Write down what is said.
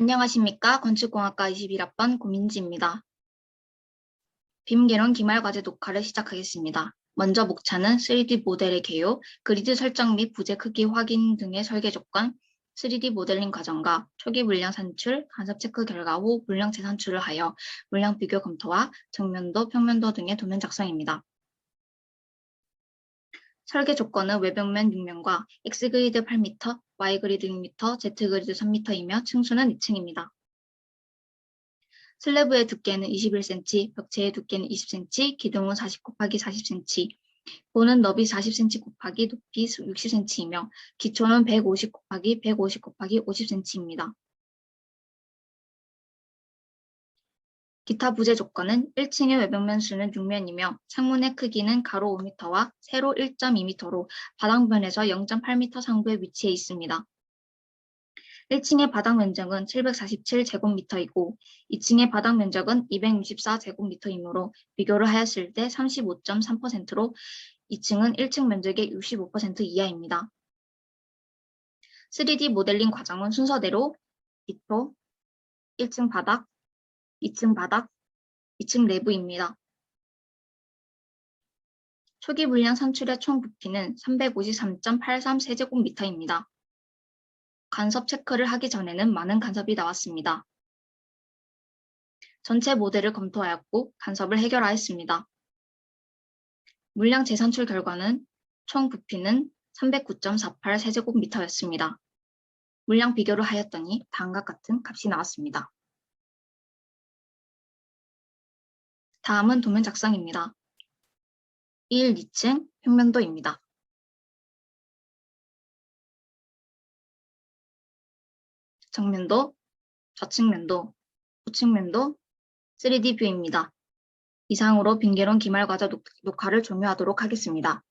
안녕하십니까. 건축공학과 21학번 고민지입니다. 빔개론 기말과제 녹화를 시작하겠습니다. 먼저 목차는 3D 모델의 개요, 그리드 설정 및 부재 크기 확인 등의 설계 조건, 3D 모델링 과정과 초기 물량 산출, 간섭 체크 결과 후 물량 재산출을 하여 물량 비교 검토와 정면도, 평면도 등의 도면 작성입니다. 설계 조건은 외벽면 6면과 X그리드 8m, Y그리드 6m, Z그리드 3m이며 층수는 2층입니다. 슬래브의 두께는 21cm, 벽체의 두께는 20cm, 기둥은 40 곱하기 40cm, 보는 너비 40cm 곱하기 높이 60cm이며 기초는 150 곱하기 150 곱하기 50cm입니다. 기타 부재 조건은 1층의 외벽면 수는 6면이며 창문의 크기는 가로 5m와 세로 1.2m로 바닥면에서 0.8m 상부에 위치해 있습니다. 1층의 바닥 면적은 747제곱미터이고 2층의 바닥 면적은 264제곱미터이므로 비교를 하였을 때 35.3%로 2층은 1층 면적의 65% 이하입니다. 3D 모델링 과정은 순서대로 기초, 1층 바닥, 2층 바닥, 2층 내부입니다. 초기 물량 산출의 총 부피는 353.83 세제곱미터입니다. 간섭 체크를 하기 전에는 많은 간섭이 나왔습니다. 전체 모델을 검토하였고 간섭을 해결하였습니다. 물량 재산출 결과는 총 부피는 309.48 세제곱미터였습니다. 물량 비교를 하였더니 다음과 같은 값이 나왔습니다. 다음은 도면 작성입니다. 1, 2층 평면도입니다. 정면도, 좌측면도, 우측면도 3D 뷰입니다. 이상으로 빙계론 기말과자 녹- 녹화를 종료하도록 하겠습니다.